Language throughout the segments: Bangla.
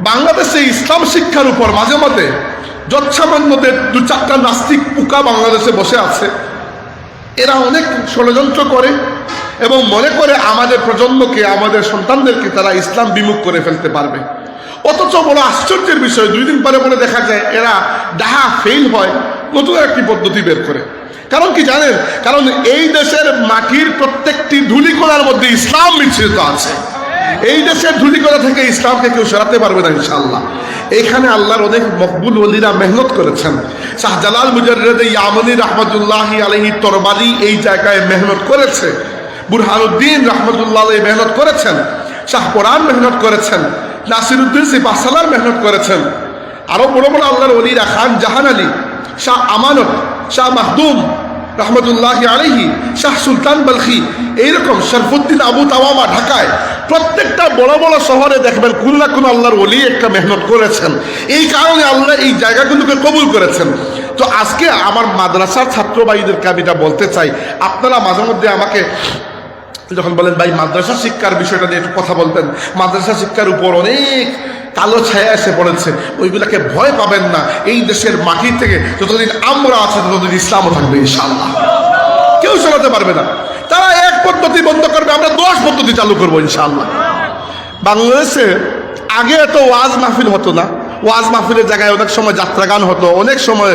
বাংলাদেশে ইসলাম শিক্ষার উপর মাঝে মাঝে যৎসামান্যদের দু চারটা নাস্তিক পোকা বাংলাদেশে বসে আছে। এরা অনেক ষড়যন্ত্র করে এবং মনে করে আমাদের প্রজন্মকে, আমাদের সন্তানদেরকে তারা ইসলাম বিমুখ করে ফেলতে পারবে। অথচ বড় আশ্চর্যের বিষয়, দুই দিন পরে পরে দেখা যায় এরা ডাহা ফেল হয়, নতুন একটি পদ্ধতি বের করে। কারণ কি জানেন? কারণ এই দেশের মাটির প্রত্যেকটি ধুলি ধুলিকোনার মধ্যে ইসলাম মিশ্রিত আছে। এই দেশের ধুলিকোনা থেকে ইসলামকে কেউ সরাতে পারবে না ইনশাআল্লাহ। এখানে আল্লাহর অনেক মকবুল ওলিরা মেহনত করেছেন। শাহজালাল মুজারদ ইয়ামনি রহমতুল্লাহ আলহি তরবারি এই জায়গায় মেহনত করেছে। বুরহানুদ্দিন রহমতুল্লাহ মেহনত করেছেন। শাহ কোরআন মেহনত করেছেন। নাসিরুদ্দিন সিপাহসালার মেহনত করেছেন। আরও বড় বড় আল্লাহর ওলিরা খান জাহান আলী, শাহ আমানত, শাহ মাহদুম রহমতুল্লাহ আলহি শাহ সুলতান বলখি, এইরকম শরফুদ্দিন আবু তাওয়ামা ঢাকায় প্রত্যেকটা বড় বড় শহরে দেখবেন কোন না কোন আল্লাহর ওলি একটা মেহনত করেছেন। এই কারণে আল্লাহ এই জায়গাগুলোকে কবুল করেছেন। তো আজকে আমার মাদ্রাসার ছাত্র ভাইদেরকে আমি এটা বলতে চাই, আপনারা মাঝে মধ্যে আমাকে যখন বলেন, ভাই, মাদ্রাসা শিক্ষার বিষয়টা নিয়ে একটু কথা বলতেন মাদ্রাসা শিক্ষার উপর অনেক কালো ছায়া এসে পড়েছে। ওইগুলাকে ভয় পাবেন না। এই দেশের মাটি থেকে যতদিন আমরা আছে, ততদিন ইসলামও থাকবে ইনশাআল্লাহ। কেউ সরাতে পারবে না। তারা এক পদ্ধতি বন্ধ করবে, আমরা দশ পদ্ধতি চালু করব ইনশাল্লাহ বাংলাদেশে আগে এত ওয়াজ মাহফিল হতো না। ওয়াজ মাহফিলের জায়গায় অনেক সময় যাত্রা গান হতো, অনেক সময়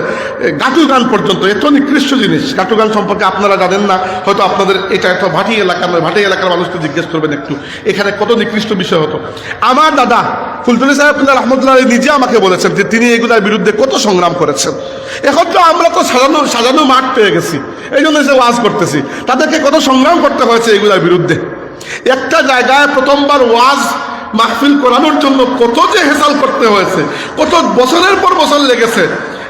গাটু গান পর্যন্ত। এত নিকৃষ্ট জিনিস। গাটু গান সম্পর্কে আপনারা জানেন না, হয়তো আপনাদের এটা একটা ভাটি এলাকা ভাটি এলাকার মানুষকে জিজ্ঞেস করবেন একটু। এখানে কত নিকৃষ্ট বিষয় হতো। আমার দাদা ফুলতলি সাহেব রহমতুল্লাহ নিজে আমাকে বলেছেন যে তিনি এগুলোর বিরুদ্ধে কত সংগ্রাম করেছেন। এখন তো আমরা তো সাজানো সাজানো মাঠ পেয়ে গেছি। এই জন্য এসে ওয়াজ করতেছি। তাদেরকে কত সংগ্রাম করতে হয়েছে এগুলোর বিরুদ্ধে? একটা জায়গায় প্রথমবার ওয়াজ মাহফিল করানোর জন্য কত যে হেসাল করতে হয়েছে, কত বছরের পর বছর লেগেছে,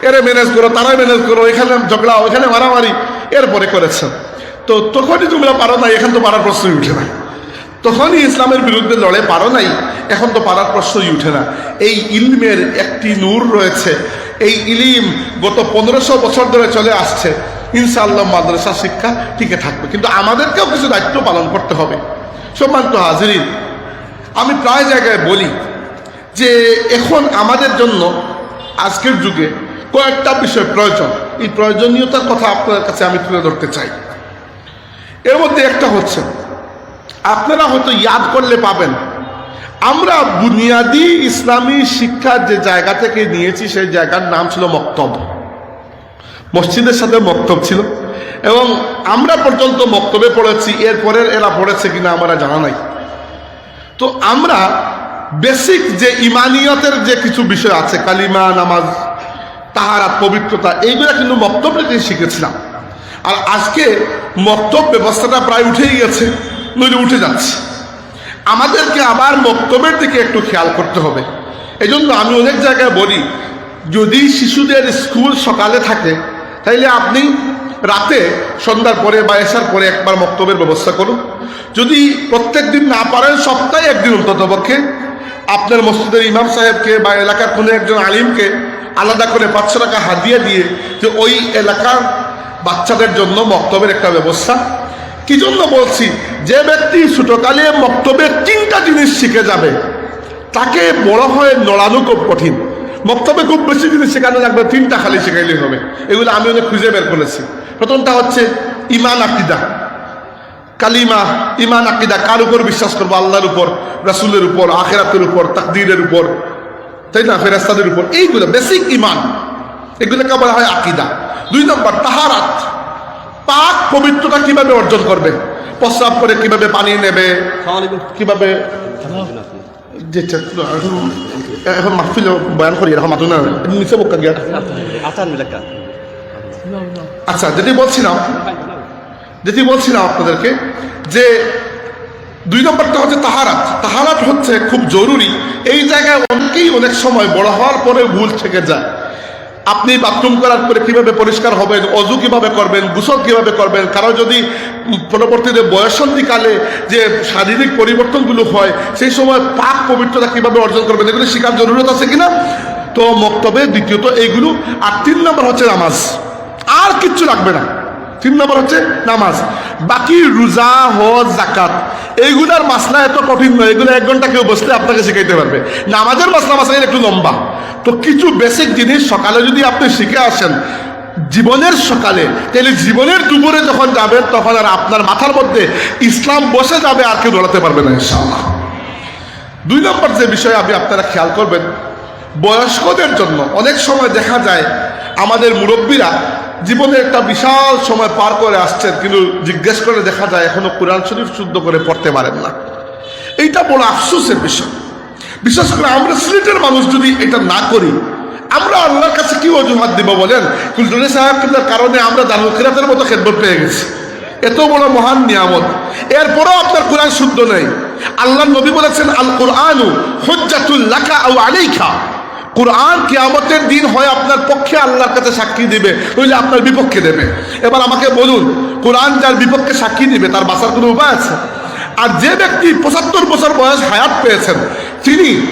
এরে ম্যানেজ করো তারা ম্যানেজ করো, এখানে ঝগড়া, ওখানে মারামারি, এরপরে করেছে। তো তখনই তোমরা পারো না এখন তো পারার প্রশ্নই উঠে না। তখনই ইসলামের বিরুদ্ধে লড়ে পারো নাই, এখন তো পারার প্রশ্নই উঠে না। এই ইলমের একটি নূর রয়েছে, এই ইলিম গত পনেরোশো বছর ধরে চলে আসছে। ইনশাআল্লাহ মাদ্রাসা শিক্ষা টিকে থাকবে, কিন্তু আমাদেরকেও কিছু দায়িত্ব পালন করতে হবে। সম্মানিত হাজিরিন আমি প্রায় জায়গায় বলি যে এখন আমাদের জন্য আজকের যুগে কয়েকটা বিষয় প্রয়োজন। এই প্রয়োজনীয়তার কথা আপনাদের কাছে আমি তুলে ধরতে চাই। এর মধ্যে একটা হচ্ছে, আপনারা হয়তো ইয়াদ করলে পাবেন, আমরা বুনিয়াদি ইসলামী শিক্ষা যে জায়গা থেকে নিয়েছি সেই জায়গার নাম ছিল মক্তব। মসজিদের সাথে মক্তব ছিল এবং আমরা পর্যন্ত মক্তবে পড়েছি, এরপরের এরা পড়েছে কিনা আমরা জানা নাই। তো আমরা বেসিক যে ইমানিয়তের যে কিছু বিষয় আছে, কালিমা, নামাজ তাহারাত পবিত্রতা, এইগুলা কিন্তু মক্তব থেকে শিখেছিলাম। আর আজকে মক্তব ব্যবস্থাটা প্রায় উঠেই গেছে, নইলে উঠে যাচ্ছে। আমাদেরকে আবার মক্তবের দিকে একটু খেয়াল করতে হবে। এই আমি অনেক জায়গায় বলি, যদি শিশুদের স্কুল সকালে থাকে, তাইলে আপনি রাতে সন্ধ্যার পরে বা এসার পরে একবার মক্তবের ব্যবস্থা করুন। যদি প্রত্যেক দিন না পারেন, সপ্তাহে একদিন অন্তত পক্ষে। আপনার মসজিদের ইমাম সাহেবকে বা এলাকার কোনো একজন আলিমকে আলাদা করে পাঁচশো টাকা হাদিয়া দিয়ে যে ওই এলাকার বাচ্চাদের জন্য মক্তবের একটা ব্যবস্থা। কি জন্য বলছি? যে ব্যক্তি ছোটকালে মক্তবে তিনটা জিনিস শিখে যাবে, তাকে বড় হয়ে নড়ানো খুব কঠিন। মক্তবে খুব বেশি জিনিস শেখানো লাগবে, তিনটা খালি শেখাইলেই হবে। এগুলো আমি অনেক খুঁজে বের করেছি। প্রথমটা হচ্ছে ইমান আকিদা। কালিমা ইমান আকিদা কার উপর বিশ্বাস করব? আল্লাহর উপর, রাসুলের উপর, আখেরাতের উপর, তাকদিরের উপর, তাই না? ফেরাস্তাদের উপর। এইগুলো বেসিক ইমান। এগুলোকে বলা হয় আকিদা। দুই নম্বর, তাহারাত। পাক পবিত্রতা কীভাবে অর্জন করবে? প্রস্রাব করে কীভাবে পানি নেবে? কীভাবে? এখন মাহফিল বয়ান করি এরকম মাতুন নিচে বোকা গিয়া। আসান মিলাকা আচ্ছা যেটি বলছিলাম যেটি বলছিলাম আপনাদেরকে, যে দুই নম্বরটা হচ্ছে তাহারাত। তাহারাত হচ্ছে খুব জরুরি। এই জায়গায় অনেকেই অনেক সময় বড় হওয়ার পরে ভুল থেকে যায়। আপনি বাথরুম করার পরে কীভাবে পরিষ্কার হবেন, অজু কীভাবে করবেন, গোসল কীভাবে করবেন, কারও যদি পরবর্তীতে বয়সন্ধিকালে যে শারীরিক পরিবর্তনগুলো হয়, সেই সময় পাক পবিত্রতা কীভাবে অর্জন করবেন, এগুলো শেখার জরুরত আছে কিনা? তো মক্তবে দ্বিতীয়ত এইগুলো। আর তিন নম্বর হচ্ছে নামাজ। আর কিচ্ছু লাগবে না। তিন নম্বর হচ্ছে নামাজ। বাকি রোজা, হজ জাকাত এইগুলার মাসলা এত কঠিন নয়। এগুলো এক ঘণ্টা কেউ বসলে আপনাকে শিখাইতে পারবে। নামাজের মাসলা মাসাইল একটু লম্বা। তো কিছু বেসিক জিনিস সকালে যদি আপনি শিখে আসেন, জীবনের সকালে, তাহলে জীবনের দুপুরে যখন যাবেন, তখন আর আপনার মাথার মধ্যে ইসলাম বসে যাবে, আর কেউ দৌড়াতে পারবে না, ইনশাআল্লাহ। দুই নম্বর যে বিষয় আপনি আপনারা খেয়াল করবেন, বয়স্কদের জন্য অনেক সময় দেখা যায়, আমাদের মুরব্বীরা জীবনে একটা বিশাল সময় পার করে আসছেন, কিন্তু জিজ্ঞেস করে দেখা যায় এখনও কোরআন শরীফ শুদ্ধ করে পড়তে পারেন না। এইটা বড় আফসোসের বিষয়। বিশেষ করে আমরা সিলেটের মানুষ যদি এটা না করি, আমরা আল্লাহর কাছে কি অজুহাত দিব বলেন? কুলতুলি সাহেবের কারণে আমরা দারুল কিরাতের মতো খেদমত পেয়ে গেছি। এত বড় মহান নিয়ামত। এরপরও আপনার কোরআন শুদ্ধ নেই। আল্লাহ নবী বলেছেন আল কোরআনু হজ্জাতুল লাকা আও আলাইকা। কোরআন কিয়ামতের দিন হয় আপনার পক্ষে আল্লাহর কাছে সাক্ষী দিবে, নইলে আপনার বিপক্ষে দেবে। এবার আমাকে বলুন, কোরআন যার বিপক্ষে সাক্ষী দিবে, তার বাঁচার কোনো উপায় আছে? আর যে ব্যক্তি পঁচাত্তর বছর বয়স হায়াত পেয়েছেন, তিনি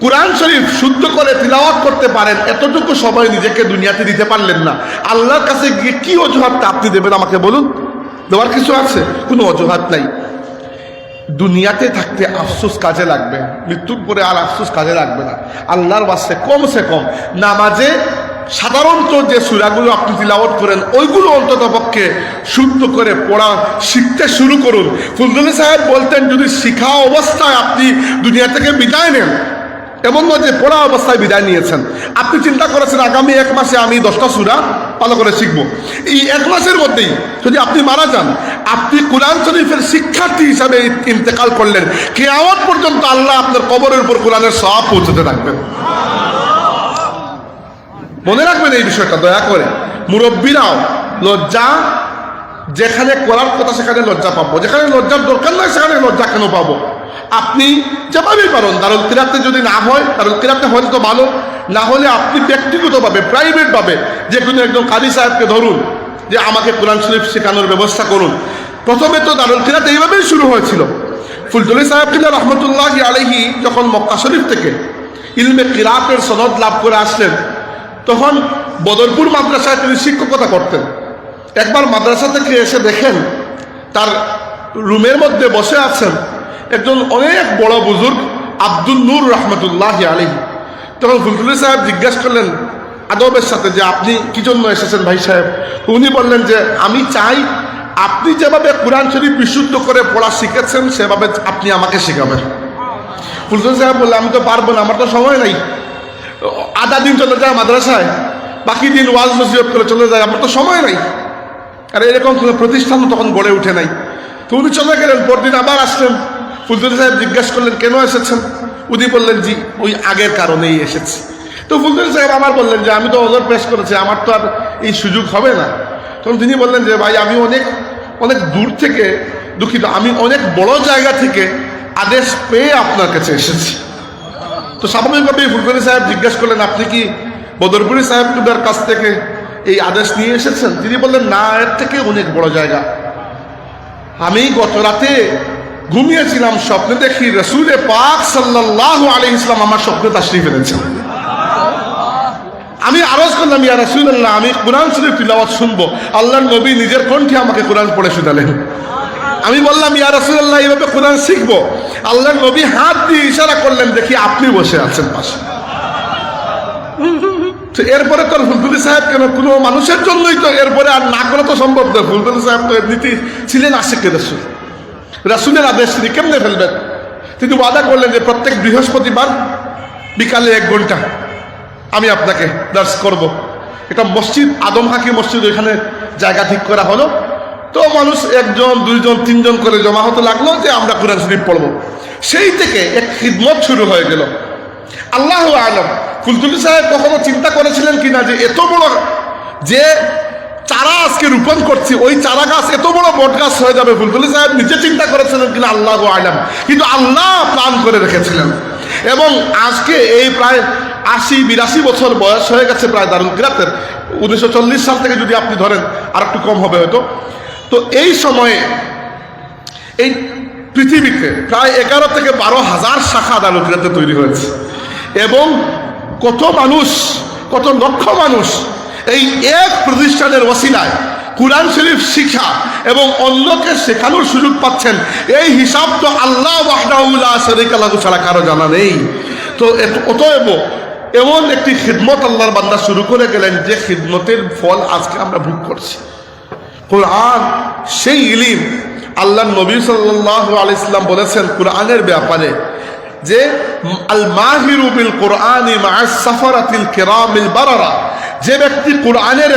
কোরআন শরীফ শুদ্ধ করে তিলাওয়াত করতে পারেন, এতটুকু সময় নিজেকে দুনিয়াতে দিতে পারলেন না। আল্লাহর কাছে গিয়ে কী অজুহাতটা আপনি দেবেন আমাকে বলুন? দেওয়ার কিছু আছে? কোনো অজুহাত নাই। দুনিয়াতে থাকতে আফসোস কাজে লাগবে মৃত্যুর পরে আর আফসোস কাজে লাগবে না। আল্লাহর বাস্তে কমসে কম নামাজে সাধারণত যে সুরাগুলো আপনি তিলাওয়াত করেন, ওইগুলো অন্তত পক্ষে শুদ্ধ করে পড়া, শিখতে শুরু করুন। ফুলদুলি সাহেব বলতেন, যদি শিখা অবস্থায় আপনি দুনিয়া থেকে বিদায় নেন, এমন নয় যে পড়া অবস্থায় বিদায় নিয়েছেন। আপনি চিন্তা করেছেন, আগামী এক মাসে আমি দশটা সুরা ভালো করে শিখব। এই এক মাসের মধ্যেই যদি আপনি মারা যান, আপনি কোরআন শরীফের শিক্ষার্থী হিসাবে ইন্তেকাল করলেন, কেয়ামত পর্যন্ত আল্লাহ আপনার কবরের উপর কোরআনের সব পৌঁছতে থাকবেন। মনে রাখবেন এই বিষয়টা, দয়া করে। মুরব্বীরাও লজ্জা, যেখানে করার কথা সেখানে লজ্জা পাবো। যেখানে লজ্জার দরকার নয় সেখানে লজ্জা কেন পাবো? আপনি যেভাবেই পারেন, দারুল কিরাতে যদি না হয়, দারুল কিরাতে হয়তো ভালো না হলে আপনি ব্যক্তিগতভাবে প্রাইভেটভাবে যে কোনো একজন কাজী সাহেবকে ধরুন, যে আমাকে কোরআন শরীফ শেখানোর ব্যবস্থা করুন। প্রথমে তো দারুল কিরাত এইভাবেই শুরু হয়েছিল। ফুলতুলি সাহেব কিনা রহমতুল্লাহ আলহি যখন মক্কা শরীফ থেকে ইলমে কিরাতের সনদ লাভ করে আসলেন, তখন বদরপুর মাদ্রাসায় তিনি শিক্ষকতা করতেন। একবার মাদ্রাসা থেকে এসে দেখেন, তার রুমের মধ্যে বসে আছেন একজন অনেক বড় বুজুর্গ আব্দুল নূর রহমতুল্লাহ আলহি তখন ফুলতুলি সাহেব জিজ্ঞেস করলেন, আদবের সাথে যে আপনি কি জন্য এসেছেন ভাই সাহেব? উনি বললেন যে, আমি চাই আপনি যেভাবে কোরআন শরীফ বিশুদ্ধ করে পড়া শিখেছেন, সেভাবে আপনি আমাকে শেখাবেন। ফুলতুলি সাহেব বললেন, আমি তো পারব না, আমার তো সময় নাই। আধা দিন চলে যায় মাদ্রাসায়, বাকি দিন ওয়াজ নসিহত করে চলে যায়, আমার তো সময় নাই। আর এরকম কোনো প্রতিষ্ঠানও তখন গড়ে উঠে নাই। তো উনি চলে গেলেন, পরদিন আবার আসলেন। ফুলতুলি সাহেব জিজ্ঞেস করলেন, কেন এসেছেন? উনি বললেন, জি, ওই আগের কারণেই এসেছি। তো ফুলতুলি সাহেব আমার বললেন যে, আমি তো অজর পেশ করেছি, আমার তো আর এই সুযোগ হবে না। তখন তিনি বললেন যে, ভাই, আমি অনেক অনেক দূর থেকে দুঃখিত, আমি অনেক বড় জায়গা থেকে আদেশ পেয়ে আপনার কাছে এসেছি। তো স্বাভাবিকভাবেই ফুলকরি সাহেব জিজ্ঞেস করলেন, আপনি কি বদরপুরি সাহেবদের কাছ থেকে এই আদেশ নিয়ে এসেছেন? তিনি বললেন, না, এর থেকে অনেক বড় জায়গা। আমি গত রাতে ঘুমিয়েছিলাম স্বপ্নে দেখি রসুলে পাক সাল্লাহ আলী ইসলাম আমার স্বপ্নে তাশরিফ এনেছেন। আমি আরজ করলাম, ইয়া রসুল্লাহ আমি কোরআন শরীফ তিলাওয়াত শুনব। আল্লাহ নবী নিজের কণ্ঠে আমাকে কোরআন পড়ে শুনালেন। আমি বললাম, ইয়া রসুল্লাহ এইভাবে কোরআন শিখব? আল্লাহ নবী হাত দিয়ে ইশারা করলেন, দেখি আপনি বসে আছেন পাশে। এরপরে তো ফুলতুলি সাহেব কেন? কোনো মানুষের জন্যই তো এরপরে আর না করা তো সম্ভব নয় ফুলতুলি সাহেব তো এমনিতেই ছিলেন আশিক রাসুল। রাসুলের আদেশ তিনি কেমনে ফেলবেন? তিনি ওয়াদা করলেন যে প্রত্যেক বৃহস্পতিবার বিকালে এক ঘণ্টা আমি আপনাকে দার্স করব। এটা মসজিদ, আদম হাকি মসজিদ, ওইখানে জায়গা ঠিক করা হলো। তো মানুষ একজন, দুইজন, তিনজন করে জমা হতে লাগল যে আমরা কোরআন শরীফ পড়ব। সেই থেকে এক খিদমত শুরু হয়ে গেল। আল্লাহ আলম ফুলতুলি সাহেব কখনো চিন্তা করেছিলেন কিনা যে এত বড় যে চারা আজকে রোপণ করছি, ওই চারা গাছ এত বড় বট গাছ হয়ে যাবে। ফুলতুলি সাহেব নিজে চিন্তা করেছিলেন কিনা, আল্লাহ আলম। কিন্তু আল্লাহ প্ল্যান করে রেখেছিলেন। এবং আজকে এই প্রায় আশি, বিরাশি বছর বয়স হয়ে গেছে প্রায় দারুল কিরাতের। উনিশশো সাল থেকে যদি আপনি ধরেন, আর একটু কম হবে হয়তো। তো এই সময়ে এই পৃথিবীতে প্রায় এগারো থেকে বারো হাজার শাখা দারুল কিরাতে তৈরি হয়েছে। এবং কত মানুষ, কত লক্ষ মানুষ এই এক প্রতিষ্ঠানের ওসিলায় কোরআন শরীফ শিখা এবং অন্যকে শেখানোর সুযোগ পাচ্ছেন, এই হিসাব তো আল্লাহ আল্লাহ ছাড়া কারও জানা নেই। তো অতএব এমন একটি খিদমত আল্লাহর বান্দা শুরু করে গেলেন যে খিদমতের ফল আজকে আমরা ভোগ করছি। কোরআন, সেই ইলিম আল্লাহ নবী সাল্লাহ আলাইসলাম বলেছেন কোরআনের ব্যাপারে যে আল মাহিরু বিল কোরআনি সাফারাতিল কেরামিল বারারা। যে ব্যক্তি কোরআনের